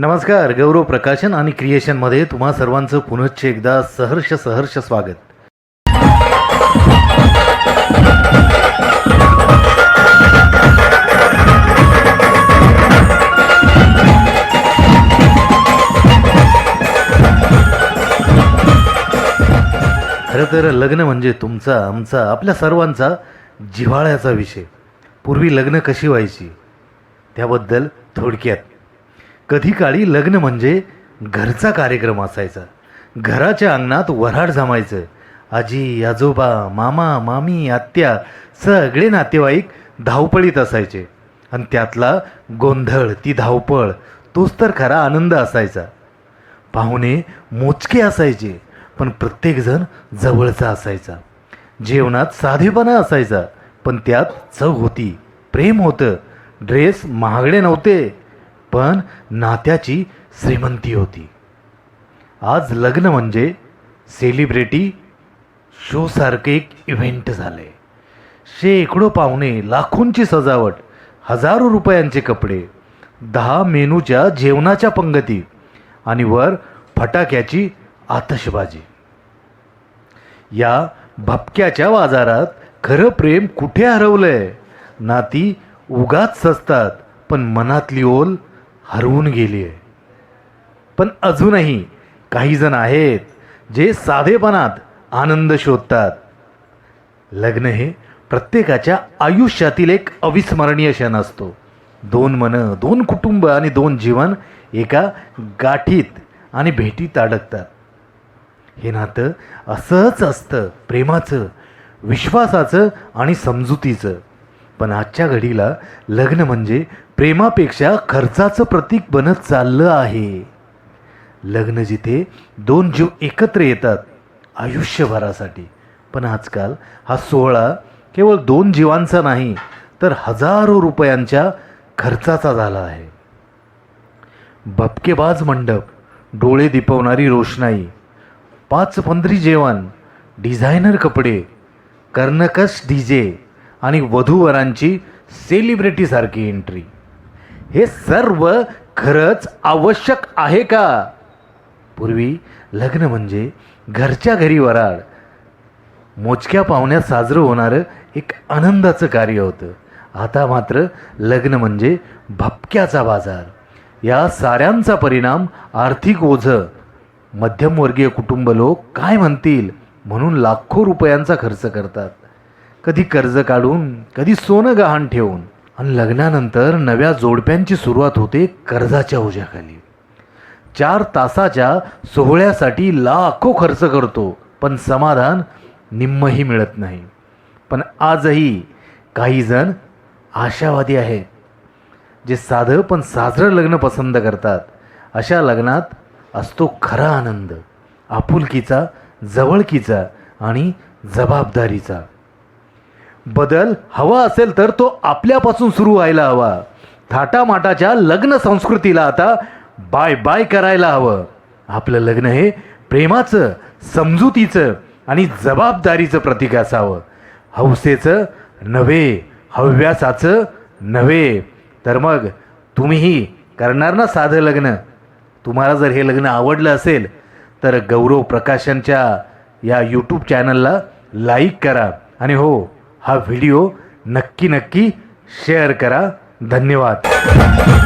नमस्कार गौरव प्रकाशन आणि क्रिएशनमध्ये तुम्हा सर्वांचं पुनश्च एकदा सहर्ष सहर्ष स्वागत. खरं तर लग्न म्हणजे तुमचा आमचा आपल्या सर्वांचा जिव्हाळ्याचा विषय. पूर्वी लग्न कशी व्हायची? त्याबद्दल थोडक्यात कधी काळी लग्न म्हणजे घरचा कार्यक्रम असायचा. घराच्या अंगणात वऱ्हाड जमायचं. आजी आजोबा मामा मामी आत्या सगळे नातेवाईक धावपळीत असायचे. आणि त्यातला गोंधळ ती धावपळ तोच तर खरा आनंद असायचा. पाहुणे मोजके असायचे पण प्रत्येकजण जवळचा असायचा. जेवणात साधेपणा असायचा पण त्यात चव होती. प्रेम होतं. ड्रेस महागडे नव्हते. पण नात्याची श्रीमंती होती. आज लग्न म्हणजे सेलिब्रिटी शोसारखे एक इव्हेंट झाले. शेकडो पाहुणे लाखोंची सजावट हजारो रुपयांचे कपडे दहा मेनूच्या जेवणाच्या पंगती आणि वर फटाक्याची आतषबाजी. या भपक्याच्या बाजारात खरं प्रेम कुठे हरवलंय? नाती उगाच सजतात पण मनातली ओल हरवून गेली आहे. पण अजूनही काही जण आहेत जे साधेपणात आनंद शोधतात. लग्न हे प्रत्येकाच्या आयुष्यातील एक अविस्मरणीय क्षण असतो. दोन मनं दोन कुटुंब आणि दोन जीवन एका गाठीत आणि भेटीत अडकतात. हे नातं असंच असतं प्रेमाचं विश्वासाचं आणि समजुतीचं. पण आजच्या घडीला लग्न म्हणजे प्रेमापेक्षा खर्चाचं प्रतीक बनत चाललं आहे. लग्न जिथे दोन जीव एकत्र येतात आयुष्यभरासाठी. पण आजकाल हा सोहळा केवळ दोन जीवांचा नाही तर हजारो रुपयांच्या खर्चाचा झाला आहे. बपकेबाज मंडप डोळे दिपवणारी रोषणाई पाच पंधरी जेवण डिझायनर कपडे कर्णकस डी जे आणि वधूवरांची सेलिब्रिटीसारखी एंट्री. हे सर्व खरंच आवश्यक आहे का? पूर्वी लग्न म्हणजे घरच्या घरी वराड मोजक्या पाहुण्यात साजरं होणारं एक आनंदाचं कार्य होतं. आता मात्र लग्न म्हणजे भपक्याचा बाजार. या साऱ्यांचा परिणाम आर्थिक ओझं. मध्यमवर्गीय कुटुंब लोक काय म्हणतील म्हणून लाखो रुपयांचा खर्च करतात. कधी कर्ज काढून कधी सोनं गहाण ठेवून. आणि लग्नानंतर नव्या जोडप्यांची सुरुवात होते कर्जाच्या ओझ्याखाली. चार तासाच्या सोहळ्यासाठी लाखो खर्च करतो पण समाधान निम्मही मिळत नाही. पण आजही काहीजण आशावादी आहेत जे साधं पण साजरं लग्न पसंत करतात. अशा लग्नात असतो खरा आनंद आपुलकीचा जवळकीचा आणि जबाबदारीचा. बदल हवा असेल तर तो आपल्यापासून सुरू व्हायला हवा. थाटामाटाच्या लग्न संस्कृतीला आता बाय बाय करायला हवं. आपलं लग्न हे प्रेमाचं समजुतीचं आणि जबाबदारीचं प्रतीक असावं. हौसेचं नव्हे हव्यासाचं नव्हे. तर मग तुम्हीही करणार ना साधं लग्न? तुम्हाला जर हे लग्न आवडलं असेल तर गौरव प्रकाशनच्या या यूट्यूब चॅनलला लाईक करा. आणि हो हा व्हिडिओ नक्की नक्की शेअर करा. धन्यवाद.